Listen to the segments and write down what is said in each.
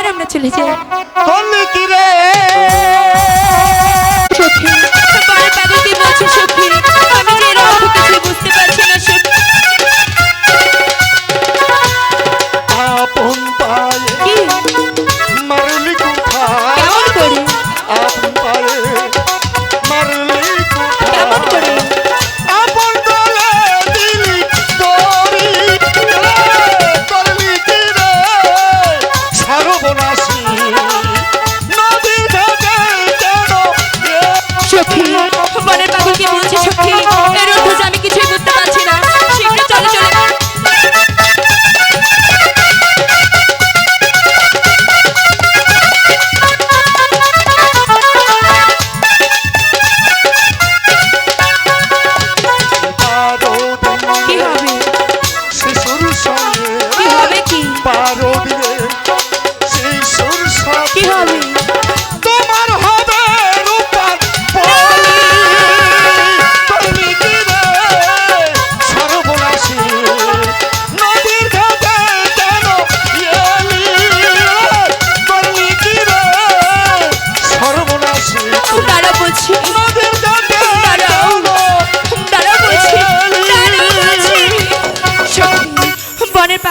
এবার আমরা চলে যাই। তুমি কি রে? সখী কি রাশি কি হবে।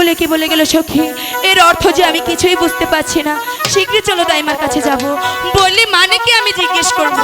বলে কি বলে গেল সখী? এর অর্থ যে আমি কিছুই বুঝতে পারছি না। শীঘ্রই চলো তাইমার কাছে যাব। বললি মানে কি আমি জিজ্ঞেস করব?